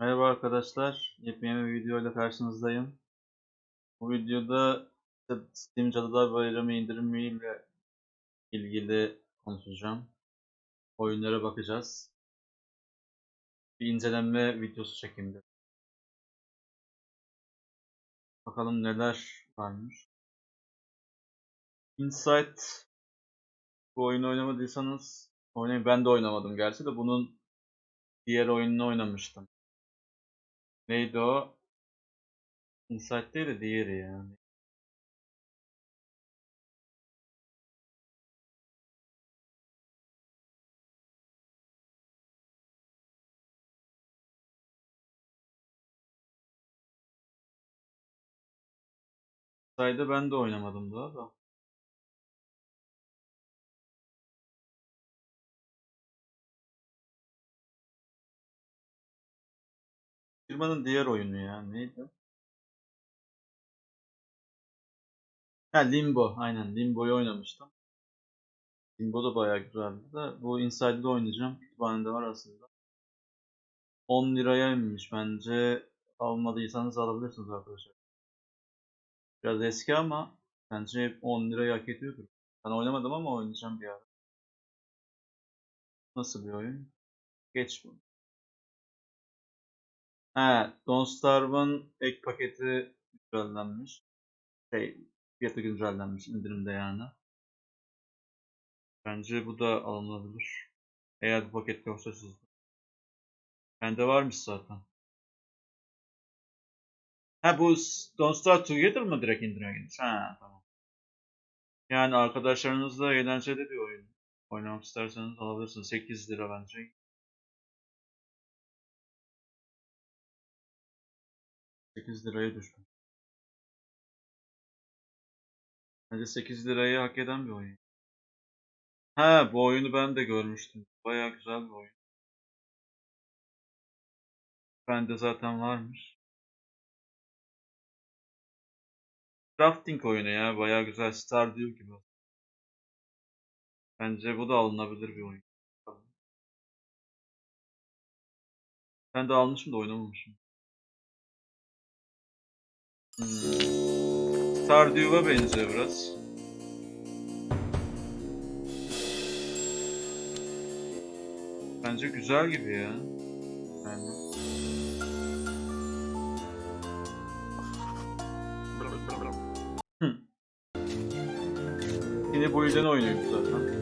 Merhaba arkadaşlar. Yepyeni bir video ile karşınızdayım. Bu videoda Steam Cadılar Bayramı indirimiyle ilgili konuşacağım. Oyunlara bakacağız. Bir inceleme videosu çekeyim dedim. Bakalım neler varmış. Insight bu oyunu oynamadıysanız oynayın. Ben de oynamadım gerçi de bunun diğer oyununu oynamıştım. Neydi o? Insight değil de diğeri yani. Insight'ı ben de oynamadım daha da. Firmanın diğer oyunu ya. Neydi? Ha Limbo. Aynen Limbo'yu oynamıştım. Limbo da bayağı güzeldi de. Bu Inside'da oynayacağım. Kütüphanede var aslında. 10 liraya inmiş bence. Almadıysanız alabilirsiniz arkadaşlar. Biraz eski ama bence 10 lirayı hak ediyordur. Ben oynamadım ama oynayacağım bir ara. Nasıl bir oyun? Geç bunu. He, Don't Starve'ın ek paketi güncellenmiş. Şey, fiyatı güncellenmiş indirimde yani. Bence bu da alınabilir. Eğer bu paket yoksa sizde. Bende varmış zaten. Ha bu Don't Starve Together mı direkt indirime girmiş? Ha tamam. Yani arkadaşlarınızla eğlenceli bir oyun. Oynamak isterseniz alabilirsiniz. 8 lira bence. 8 liraya düştü. Bence 8 lirayı hak eden bir oyun. Ha bu oyunu ben de görmüştüm. Bayağı güzel bir oyun. Bende zaten varmış. Crafting oyunu ya. Bayağı güzel. Stardew gibi. Bence bu da alınabilir bir oyun. Ben de almışım da oynamamışım. Hmm. Stardew'a benziyor biraz. Bence güzel gibi ya. Yani. Yine bu yüzden oynuyor zaten.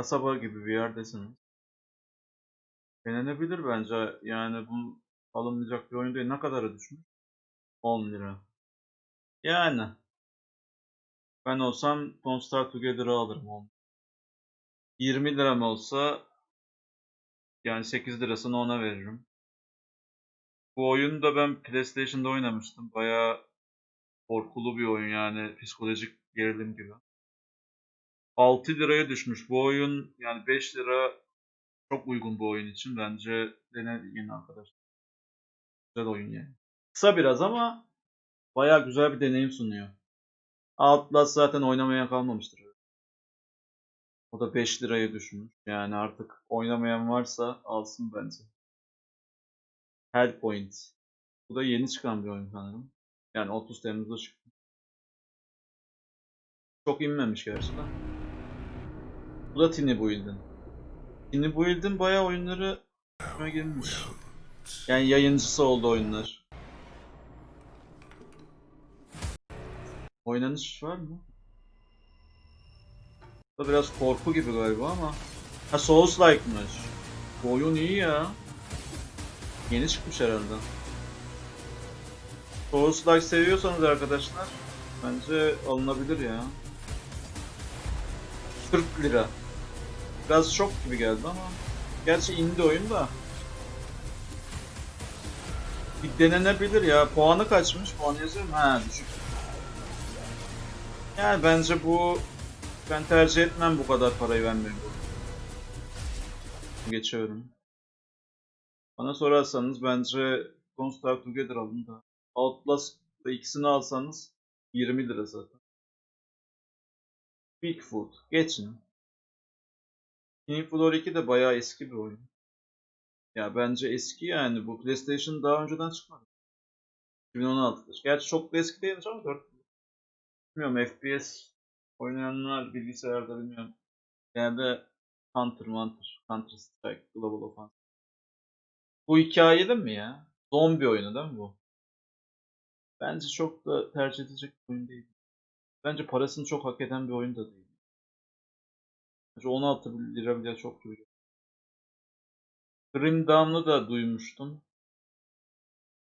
Kasaba gibi bir yerdesiniz. Denenebilir bence. Yani bu alınmayacak bir oyun değil. Ne kadara düşmüş? 10 lira. Yani. Ben olsam Don't Starve Together'ı alırım 10. 20 liram olsa yani 8 lirasını ona veririm. Bu oyunu da ben PlayStation'da oynamıştım. Bayağı korkulu bir oyun yani psikolojik gerilim gibi. 6 liraya düşmüş. Bu oyun yani 5 lira çok uygun bu oyun için. Bence deneyin arkadaşlar. Güzel oyun yani. Kısa biraz ama bayağı güzel bir deneyim sunuyor. Outlast zaten oynamaya kalmamıştır. O da 5 liraya düşmüş. Yani artık oynamayan varsa alsın bence. Hellpoint. Bu da yeni çıkan bir oyun sanırım. Yani 30 Temmuz'da çıktı. Çok inmemiş gerçekten. Bu da Tiny Build'in. Tiny Build'in bayağı oyunları girmiş. Yani yayıncısı oldu oyunlar. Oynanış var mı? Bu biraz korku gibi galiba ama. Ha Souls-like'mış. Bu oyun iyi ya. Yeni çıkmış herhalde. Souls-like seviyorsanız arkadaşlar bence alınabilir ya. 40 lira. Biraz çok gibi geldi ama. Gerçi indie oyun da. Bir denenebilir ya. Puanı kaçmış? Puanı yazıyor mu? Ha düşük. Yani bence bu ben tercih etmem bu kadar parayı vermeyi. Geçiyorum. Bana sorarsanız bence Don't Starve Together alın da. Outlast'da ikisini alsanız 20 lira zaten. Bigfoot. Geçin. King Floor 2 de bayağı eski bir oyun. Ya bence eski yani. Bu PlayStation daha önceden çıkmadı. 2016'dır. Gerçi çok da eski değildir ama 4 Bilmiyorum FPS oynayanlar bilgisayarda bilmiyorum. Genelde Counter, Counter, Counter Strike, Global Offensive. Bu hikayeli mi ya? Zombi oyunu değil mi bu? Bence çok da tercih edilecek bir oyun değil. Bence parasını çok hak eden bir oyun da değil. Bence 16 lira bile çok duyuyor. Grim Dawn'u da duymuştum.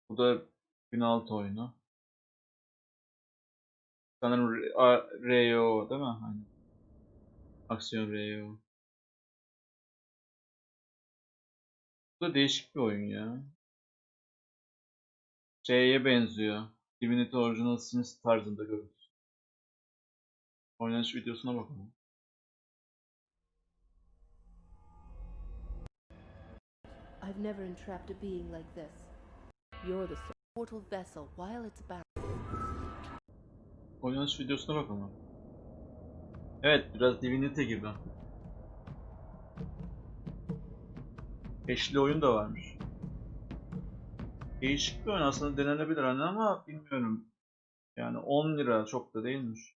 Bu da 2006 oyunu. Sanırım R- A- RO değil mi? Aynen. Aksiyon RO. Bu da değişik bir oyun ya. Şeye benziyor. Divinity Original Sins tarzında görüntüsü. Oynanış videosuna bakalım. I've never entrapped a being like this. You're the sort mortal vessel while it's bound. Oynanış videosuna bakalım. Evet, biraz Divinity gibi. Eşli oyun da varmış. Değişik bir oyun aslında denenebilir hani ama bilmiyorum. Yani 10 lira çok da değilmiş.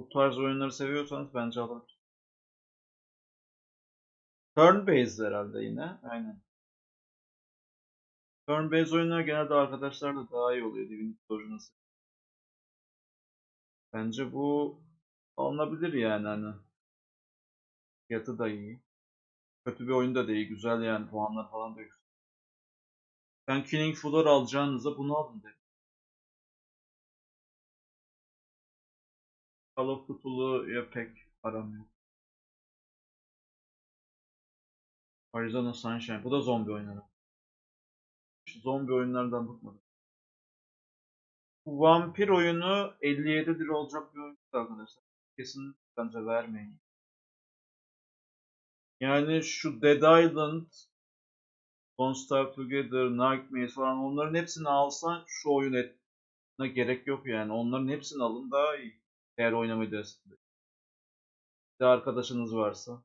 Bu tarz oyunları seviyorsanız bence alın. Turn based herhalde yine. Aynen. Turn based oyunlar genelde arkadaşlarla daha iyi oluyor Divinity Original Bence bu alınabilir yani hani. Fiyatı da iyi. Kötü bir oyun da değil. Güzel yani. Puanlar falan da yüksek. Ben Killing Floor alacağınıza bunu alın derim. Call of Cthulhu'ya pek aram yok. Arizona Sunshine. Bu da zombi oyunları. Şu zombi oyunlardan bıkmadım. Bu vampir oyunu 57 lira olacak bir oyun arkadaşlar. Kesin bence vermeyin. Yani şu Dead Island, Don't Starve Together, Nightmare falan onların hepsini alsan şu oyun etme gerek yok yani. Onların hepsini alın daha iyi. Eğer oynamayı dersinde. Bir arkadaşınız varsa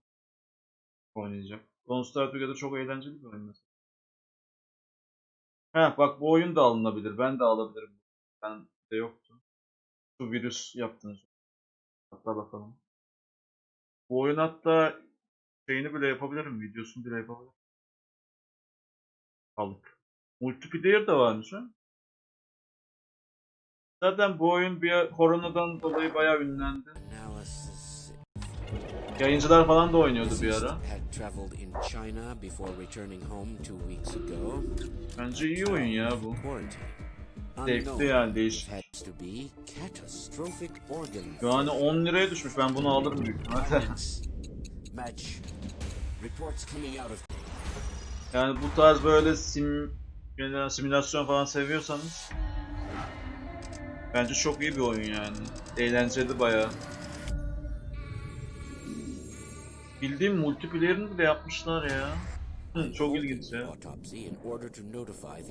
oynayacak. Don't Starve Together çok eğlenceli bir oyun mesela. Heh bak bu oyun da alınabilir. Ben de alabilirim. Ben de yoktu. Şu virüs yaptınız. Hatta bakalım. Bu oyun hatta şeyini bile yapabilirim. Videosunu bile yapabilirim. Alıp. Multiplayer de varmış ha. Zaten bu oyun bir koronadan dolayı bayağı ünlendi. Yayıncılar falan da oynuyordu bir ara. Bence iyi oyun ya bu. Zevkli yani değişik. Yani 10 liraya düşmüş. Ben bunu alırım büyük ihtimalle. Yani bu tarz böyle sim yani simülasyon falan seviyorsanız bence çok iyi bir oyun yani. Eğlenceli bayağı. Bildiğim multiplayer'ını bile yapmışlar ya. Hı, çok ilginç ya.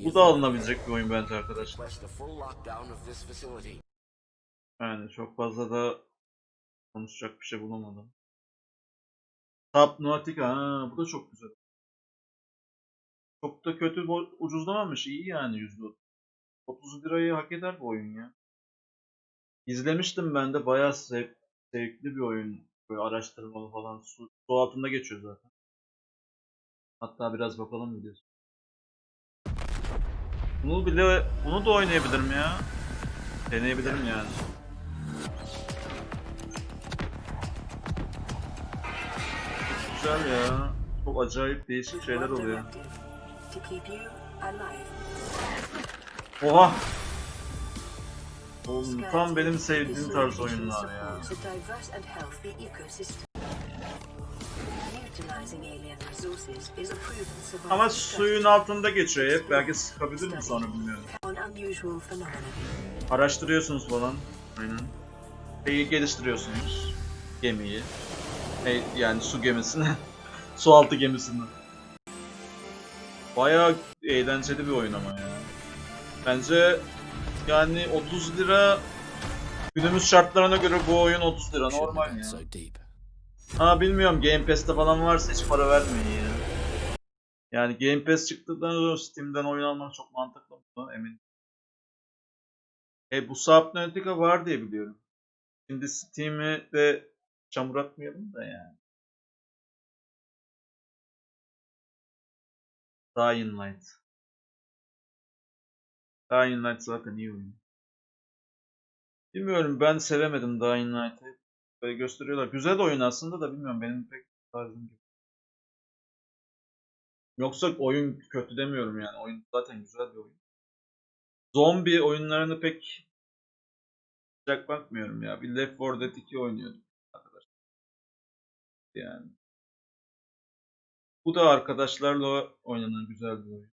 Bu da alınabilecek bir oyun bence arkadaşlar. Yani çok fazla da konuşacak bir şey bulamadım. Subnautica ha bu da çok güzel. Çok da kötü ucuzlamamış iyi yani yüzde 30 lirayı hak eder bu oyun ya. İzlemiştim ben de bayağı sev- zevkli bir oyun. Böyle araştırmalı falan. Su, su altında geçiyor zaten. Hatta biraz bakalım videosu. Bunu bile bunu da oynayabilirim ya. Deneyebilirim yani. Güzel ya. Çok acayip değişik şeyler oluyor. Oha! Oğlum tam benim sevdiğim tarz oyunlar ya. Ama suyun altında geçiyor hep. Belki sıkabilir mi sonra bilmiyorum. Araştırıyorsunuz falan. Aynen. Şeyi geliştiriyorsunuz. Gemiyi. E, yani su gemisini. su altı gemisini. Bayağı eğlenceli bir oyun ama ya. Bence yani 30 lira Günümüz şartlarına göre bu oyun 30 lira normal ya. Ha bilmiyorum Game Pass'te falan varsa hiç para vermeyin ya. Yani Game Pass çıktıktan sonra Steam'den oyun almak çok mantıklı mı? Emin. E bu Subnautica var diye biliyorum. Şimdi Steam'i de çamur atmayalım da yani. Dying Light. Dying Light zaten iyi oyun. Bilmiyorum ben sevemedim Dying Light'ı. Böyle gösteriyorlar. Güzel oyun aslında da bilmiyorum benim pek tarzım gibi. Yoksa oyun kötü demiyorum yani. Oyun zaten güzel bir oyun. Zombi oyunlarını pek sıcak bakmıyorum ya. Bir Left 4 Dead 2 oynuyordum arkadaşlar. Yani. Bu da arkadaşlarla oynanan güzel bir oyun.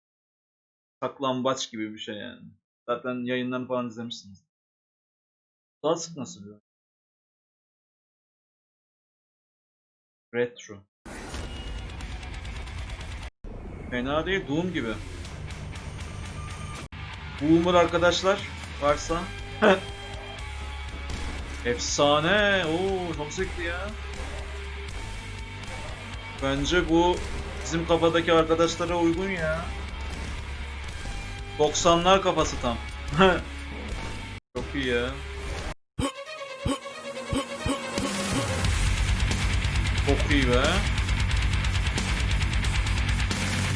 Saklambaç gibi bir şey yani. Zaten yayınlarını falan izlemişsiniz. Daha sık nasıl bir? Retro. Fena değil, Doom gibi. Boomer arkadaşlar varsa. Efsane. Oo çok zevkli ya. Bence bu bizim kafadaki arkadaşlara uygun ya. 90'lar kafası tam. çok iyi ya. Çok iyi be.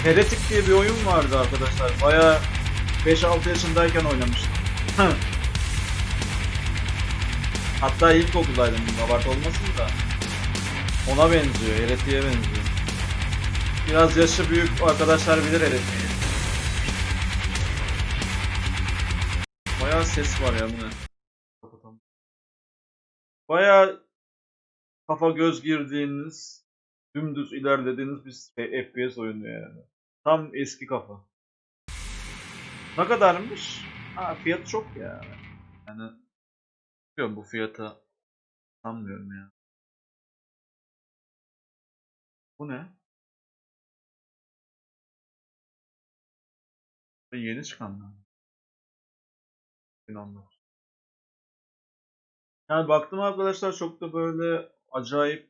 Heretic diye bir oyun vardı arkadaşlar. Baya 5-6 yaşındayken oynamıştım. Hatta ilkokuldaydım. Abart olmasın da. Ona benziyor. Heretic'e benziyor. Biraz yaşı büyük arkadaşlar bilir Heretic'i. Baya ses var ya bu ne? Kapatalım. Baya kafa göz girdiğiniz, dümdüz ilerlediğiniz bir FPS oyunu yani. Tam eski kafa. Ne kadarmış? Ha fiyat çok ya. Yani bilmiyorum bu fiyata sanmıyorum ya. Bu ne? Yeni çıkan mı? 2019. Yani baktım arkadaşlar çok da böyle acayip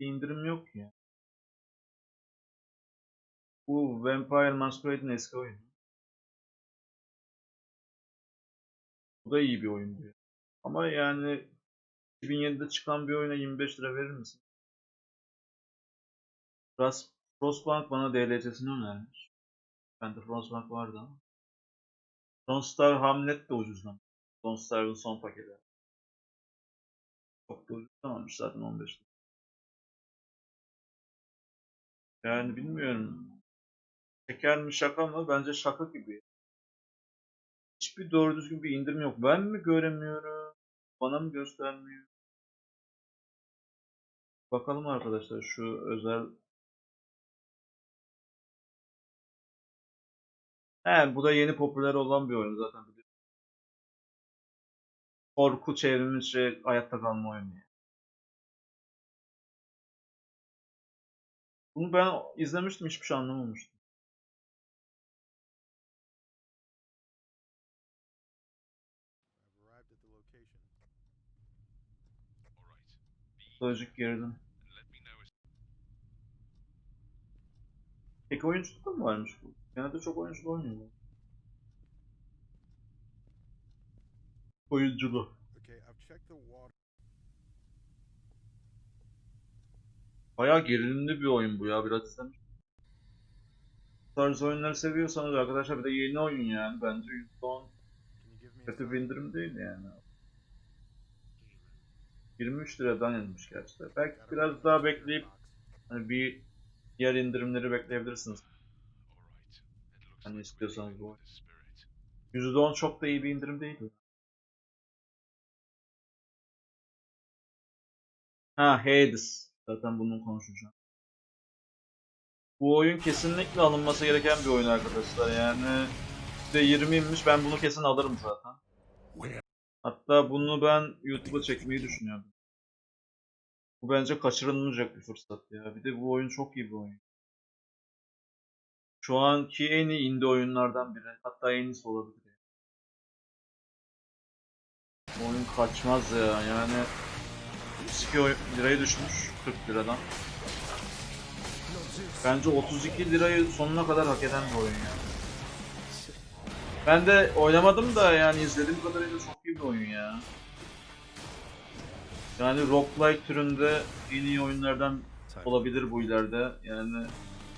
bir indirim yok ya. Bu Vampire Masquerade'in eski oyunu. Bu da iyi bir oyun diyor. Ama yani 2007'de çıkan bir oyuna 25 lira verir misin? Frost, Frostpunk bana DLC'sini önermiş. Bende Frostpunk vardı ama. Donstar Hamlet de ucuzlamış. Donstar'ın son paketi. Çok da ucuzlamamış zaten 15 lira. Yani bilmiyorum. Şeker mi şaka mı? Bence şaka gibi. Hiçbir doğru düzgün bir indirim yok. Ben mi göremiyorum? Bana mı göstermiyor? Bakalım arkadaşlar şu özel He bu da yeni popüler olan bir oyun zaten. Korku çevrimiçi şey, hayatta kalma oyunu. Bunu ben izlemiştim hiçbir şey anlamamıştım. Sözcük girdim. Peki oyunculuk mı varmış bu? Genelde çok oyuncu oynuyor. Oyunculu. Bayağı gerilimli bir oyun bu ya biraz izlemiş. Bu tarz oyunları seviyorsanız arkadaşlar bir de yeni oyun yani bence %10 Can you give me a kötü bir indirim değil yani. 23 liradan inmiş gerçekten. Belki Gotta biraz daha bekleyip hani bir diğer indirimleri bekleyebilirsiniz. Hani istiyorsanız bu oyun. %10 çok da iyi bir indirim değil. mi? Ha Hades. Zaten bunu konuşacağım. Bu oyun kesinlikle alınması gereken bir oyun arkadaşlar. Yani de 20'ymiş ben bunu kesin alırım zaten. Hatta bunu ben YouTube'a çekmeyi düşünüyordum. Bu bence kaçırılmayacak bir fırsat ya. Bir de bu oyun çok iyi bir oyun. Şu anki en iyi indie oyunlardan biri. Hatta en iyisi olabilir. Oyun kaçmaz ya yani 32 oy- liraya düşmüş 40 liradan. Bence 32 lirayı sonuna kadar hak eden bir oyun yani. Ben de oynamadım da yani izlediğim kadarıyla çok iyi bir oyun ya. Yani roguelike türünde en iyi oyunlardan olabilir bu ileride. Yani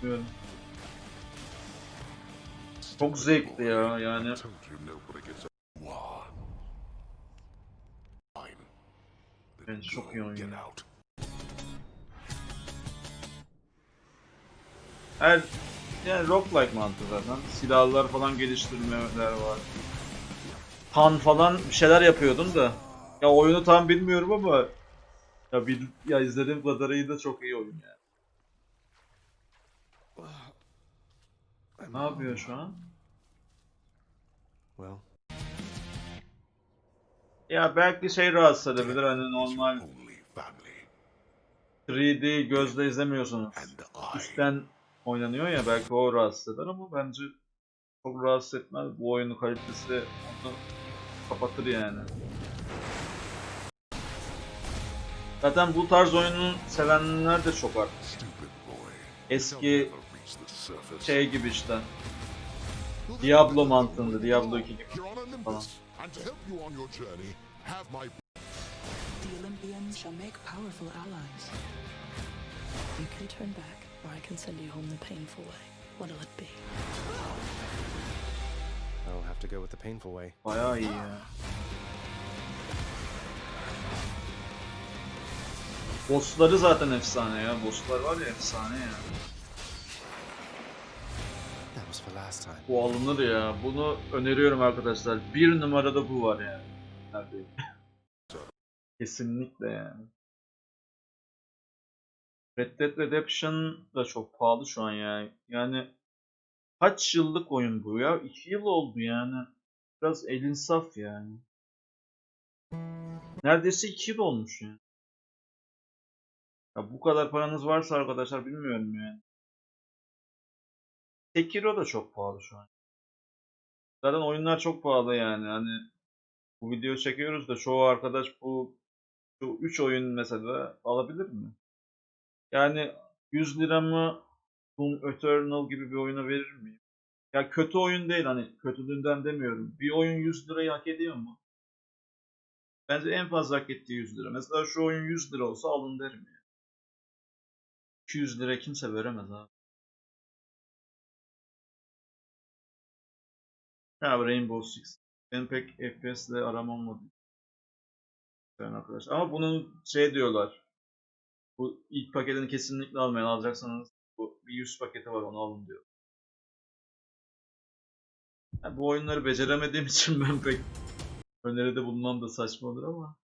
bilmiyorum. Çok zevkli ya yani. Bence çok iyi out. Her yani roguelike mantığı zaten. Silahlar falan geliştirmeler var. Tan falan bir şeyler yapıyordun da. Ya oyunu tam bilmiyorum ama ya bil, ya izlediğim kadarıyla çok iyi oyun ya. Ne yapıyor şu an? Well, Ya belki şey rahatsız edebilir hani normal only family. 3D gözle izlemiyorsunuz. Üstten oynanıyor ya belki o rahatsız eder ama bence çok rahatsız etmez. Bu oyunun kalitesi onu kapatır yani. Zaten bu tarz oyunun sevenler de çok boy. Eski şey gibi işte. Diablo mantığında, Diablo 2 gibi. The Olympians shall make powerful allies. You can turn back, or I can send you home the painful way. What'll it be? I'll have to go with the painful way. Bayağı iyi ya. Bossları zaten efsane ya. Bosslar var ya efsane ya. Bu alınır ya. Bunu öneriyorum arkadaşlar. Bir numarada bu var yani. Neredeyse. Kesinlikle yani. Red Dead Redemption da çok pahalı şu an ya. Yani kaç yıllık oyun bu ya? 2 yıl oldu yani. Biraz elin saf yani. Neredeyse 2 yıl olmuş yani. Ya bu kadar paranız varsa arkadaşlar bilmiyorum yani. Sekiro da çok pahalı şu an. Zaten oyunlar çok pahalı yani. Hani bu video çekiyoruz da çoğu arkadaş bu şu 3 oyun mesela alabilir mi? Yani 100 lira mı Doom Eternal gibi bir oyuna verir miyim? Ya kötü oyun değil hani kötülüğünden demiyorum. Bir oyun 100 lirayı hak ediyor mu? Bence en fazla hak ettiği 100 lira. Mesela şu oyun 100 lira olsa alın derim ya. 200 lira kimse veremez abi. Ha Rainbow Six. Benim pek FPS ile aram olmadı. Yani arkadaşlar. Ama bunun şey diyorlar. Bu ilk paketini kesinlikle almayın. Alacaksanız bu bir 100 paketi var onu alın diyor. Ya bu oyunları beceremediğim için ben pek öneride bulunmam da saçma olur ama.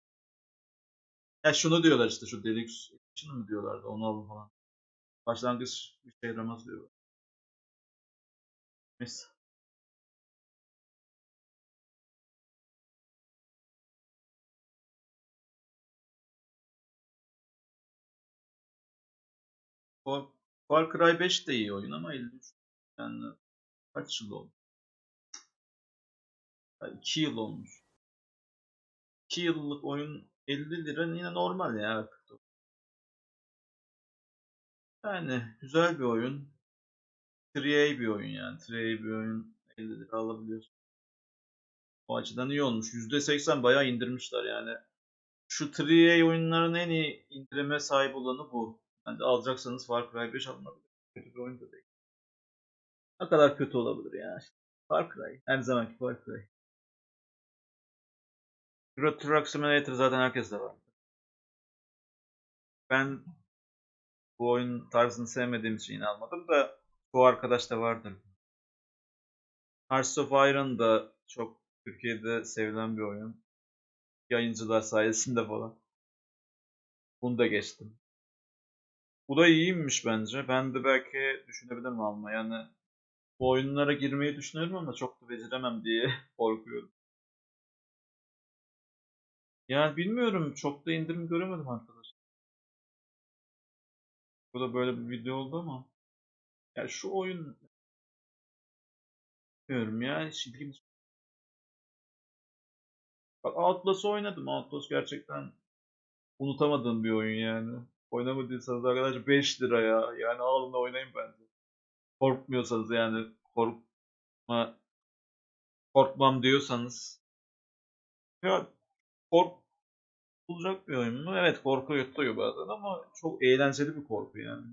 Ya şunu diyorlar işte şu Deluxe Edition mı diyorlardı onu alın falan. Başlangıç bir şey yaramaz diyorlar. Neyse. Far, Far Cry 5 de iyi oyun ama 53 yani kaç yıl oldu? 2 yıl olmuş. 2 yıllık oyun 50 lira yine normal ya artık. Yani güzel bir oyun. 3A bir oyun yani. 3A bir oyun 50 lira alabiliyorsun. O açıdan iyi olmuş. %80 bayağı indirmişler yani. Şu 3A oyunların en iyi indirime sahip olanı bu. Bence alacaksanız Far Cry 5 alınabilir. Kötü bir oyun da değil. Ne kadar kötü olabilir ya. Far Cry. Her zamanki Far Cry. Euro Truck Simulator zaten herkeste var. Ben bu oyun tarzını sevmediğim için almadım da bu arkadaş da vardır. Hearts of Iron da çok Türkiye'de sevilen bir oyun. Yayıncılar sayesinde falan. Bunu da geçtim. Bu da iyiymiş bence. Ben de belki düşünebilirim alma. Yani bu oyunlara girmeyi düşünüyorum ama çok da beceremem diye korkuyorum. Yani bilmiyorum. Çok da indirim göremedim arkadaşlar. Bu da böyle bir video oldu ama. Ya şu oyun bilmiyorum ya. İlgimi Bak Outlast'ı oynadım. Outlast gerçekten unutamadığım bir oyun yani. Oynamadıysanız arkadaşlar 5 lira ya. Yani alın da oynayın bence. Korkmuyorsanız yani korkma korkmam diyorsanız ya korkulacak bir oyun mu? Evet korku yutuyor bazen ama çok eğlenceli bir korku yani.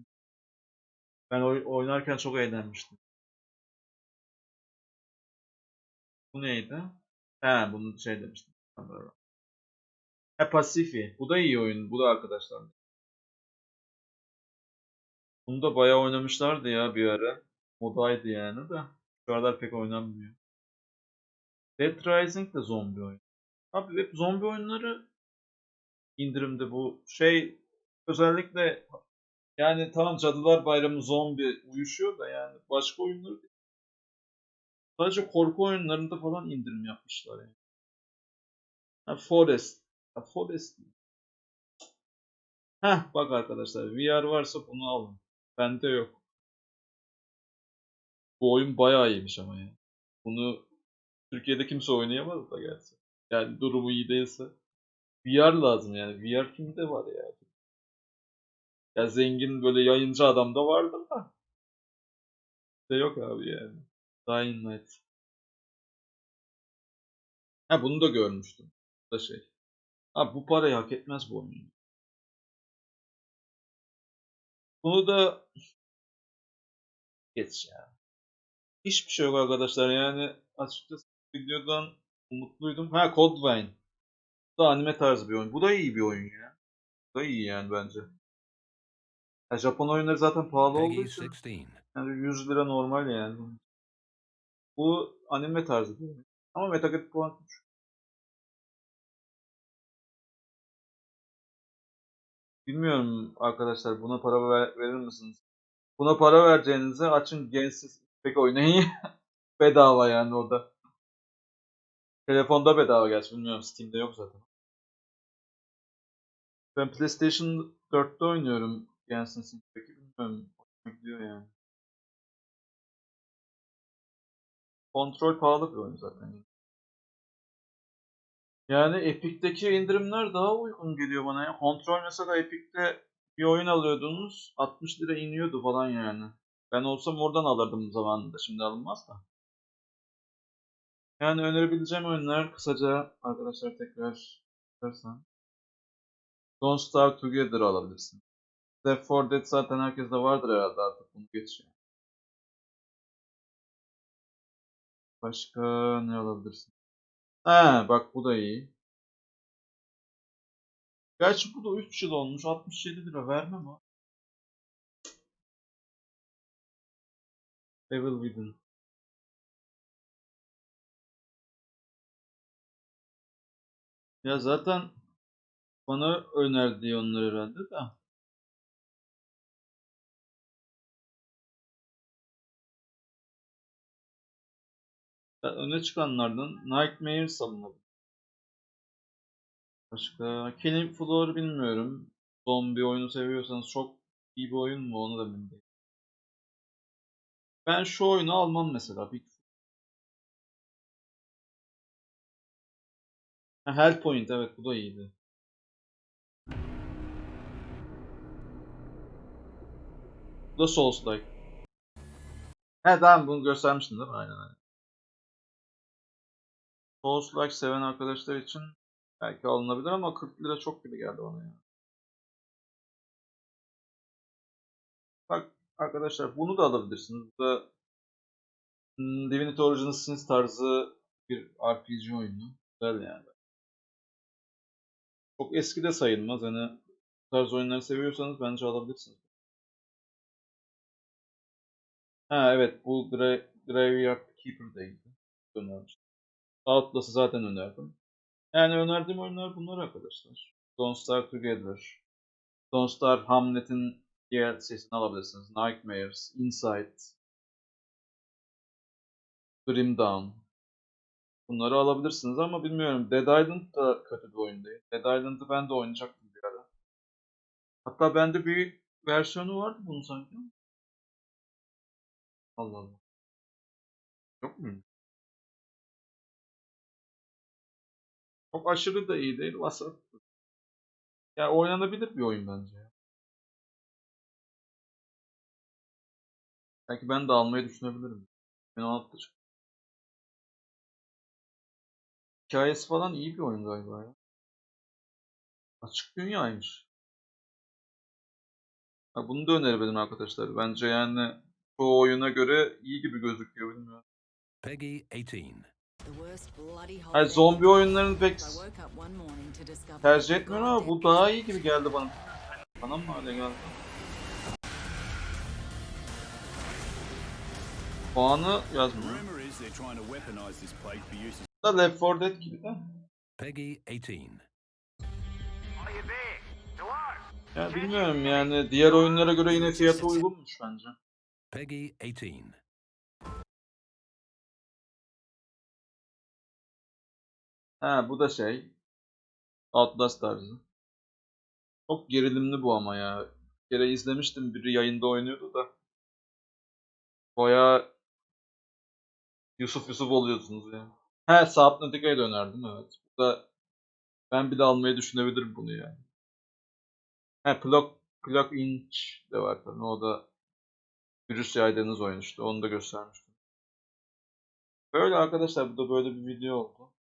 Ben oy- oynarken çok eğlenmiştim. Bu neydi? He bunu şey demiştim. He Pasifi. Bu da iyi oyun. Bu da arkadaşlar. Bunu da bayağı oynamışlardı ya bir ara. Modaydı yani de. Şu aralar pek oynanmıyor. Dead Rising de zombi oyun. Abi hep zombi oyunları indirimde bu şey özellikle yani tamam Cadılar Bayramı zombi uyuşuyor da yani başka oyunları değil. Sadece korku oyunlarında falan indirim yapmışlar yani. Ha, Forest. Ha, Forest. mi? Heh bak arkadaşlar VR varsa bunu alın. Bende yok. Bu oyun bayağı iyiymiş ama ya. Bunu Türkiye'de kimse oynayamaz da gerçi. Yani durumu iyi değilse. VR lazım yani. VR kimde var ya? Ya zengin böyle yayıncı adam da vardır da. De yok abi yani. Dying Light. Ha bunu da görmüştüm. Da şey. Ha bu parayı hak etmez bu oyun. Bunu da geç ya. Hiçbir şey yok arkadaşlar yani açıkçası videodan umutluydum. Ha Code Vein. Bu da anime tarzı bir oyun. Bu da iyi bir oyun ya. Bu da iyi yani bence. Ya Japon oyunları zaten pahalı olduğu için 16. yani 100 lira normal yani. Bu anime tarzı bir oyun. Ama Metacritic puan düşük. Bilmiyorum arkadaşlar buna para ver- verir misiniz? Buna para vereceğinize açın Genshin Impact oynayın. bedava yani o da. Telefonda bedava gerçi bilmiyorum Steam'de yok zaten. Ben PlayStation 4'te oynuyorum Genshin Impact'i bilmiyorum. Gidiyor yani. Kontrol pahalı bir oyun zaten. Yani Epic'teki indirimler daha uygun geliyor bana. Kontrol mesela Epic'te bir oyun alıyordunuz 60 lira iniyordu falan yani. Ben olsam oradan alırdım zamanında şimdi alınmaz da. Yani önerebileceğim oyunlar kısaca arkadaşlar tekrar istersen. Don't Starve Together alabilirsin. Left 4 Dead zaten herkeste vardır herhalde artık bunu geçiyor. Başka ne alabilirsin? Ha bak bu da iyi. Gerçi bu da 3 yıl olmuş. 67 lira vermem ha. Evil Within. Ya zaten bana önerdiği onlar herhalde de. Öne çıkanlardan Nightmare alınabilir. Başka Killing Floor bilmiyorum. Zombi oyunu seviyorsanız çok iyi bir oyun mu onu da bilmiyorum. Ben şu oyunu almam mesela. Big Hellpoint evet bu da iyiydi. Bu da Souls-like. He tamam bunu göstermiştin değil mi? Aynen aynen. Souls-like seven arkadaşlar için belki alınabilir ama 40 lira çok gibi geldi bana ya. Bak arkadaşlar bunu da alabilirsiniz. Bu da hmm, Divinity Original Sins tarzı bir RPG oyunu. Güzel yani. Çok eski de sayılmaz. Hani bu tarz oyunları seviyorsanız bence alabilirsiniz. Ha evet bu Gra Graveyard Keeper'daydı. Önermiştim. Outlast'ı zaten önerdim. Yani önerdiğim oyunlar bunlar arkadaşlar. Don't Starve Together. Don't Starve Hamlet'in DLC'sini alabilirsiniz. Nightmares, Inside, Grim Dawn. Bunları alabilirsiniz ama bilmiyorum. Dead Island da kötü bir oyun değil. Dead Island'ı ben de oynayacaktım bir ara. Hatta bende bir versiyonu vardı bunun sanki. Allah Allah. Yok mu? Çok aşırı da iyi değil, vasat. Yani oynanabilir bir oyun bence. ya. Belki ben de almayı düşünebilirim. 2016'da çıktı. Hikayesi falan iyi bir oyun galiba ya. Açık dünyaymış. Ha, bunu da önerebilirim arkadaşlar. Bence yani çoğu oyuna göre iyi gibi gözüküyor bilmiyorum. Peggy 18. Hani zombi oyunlarını pek tercih etmiyorum ama bu daha iyi gibi geldi bana. Bana mı öyle geldi? Puanı yazmıyor. Da Left 4 Dead gibi de. Peggy 18. Ya bilmiyorum yani diğer oyunlara göre yine fiyatı uygunmuş bence. Peggy 18. Ha bu da şey. Outlast tarzı. Çok gerilimli bu ama ya. Bir kere izlemiştim biri yayında oynuyordu da. Baya Yusuf Yusuf oluyorsunuz ya. He Subnautica'ya dönerdim evet. Bu da ben bir de almayı düşünebilirim bunu yani. He Clock, Clock Inch de var tabii. O da virüs yaydığınız oyun işte. Onu da göstermiştim. Böyle arkadaşlar bu da böyle bir video oldu.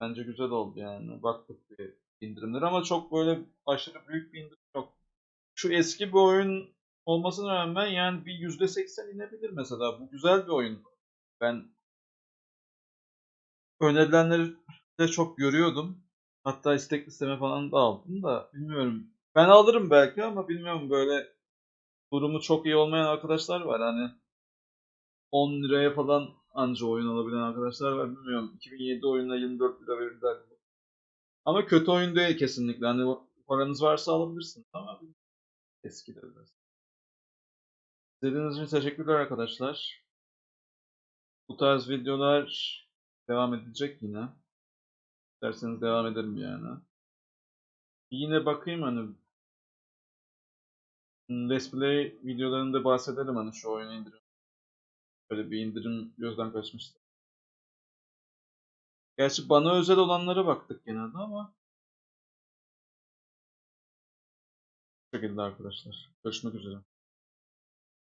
Bence güzel oldu yani. Baktık bir indirimler ama çok böyle aşırı büyük bir indirim yok. Şu eski bir oyun olmasına rağmen yani bir %80 inebilir mesela. Bu güzel bir oyun. Ben önerilenleri de çok görüyordum. Hatta istek listeme falan da aldım da bilmiyorum. Ben alırım belki ama bilmiyorum böyle durumu çok iyi olmayan arkadaşlar var hani 10 liraya falan anca oyun alabilen arkadaşlar var bilmiyorum. 2007 oyununa 24 lira verirler. Ama kötü oyun değil kesinlikle. Hani paranız varsa alabilirsiniz ama eski de biraz. İzlediğiniz için teşekkürler arkadaşlar. Bu tarz videolar devam edecek yine. İsterseniz devam ederim yani. Yine bakayım hani Let's Play videolarında bahsedelim hani şu oyunu indirim. Böyle bir indirim gözden kaçmıştı. Gerçi bana özel olanlara baktık genelde ama bu şekilde arkadaşlar. Görüşmek üzere.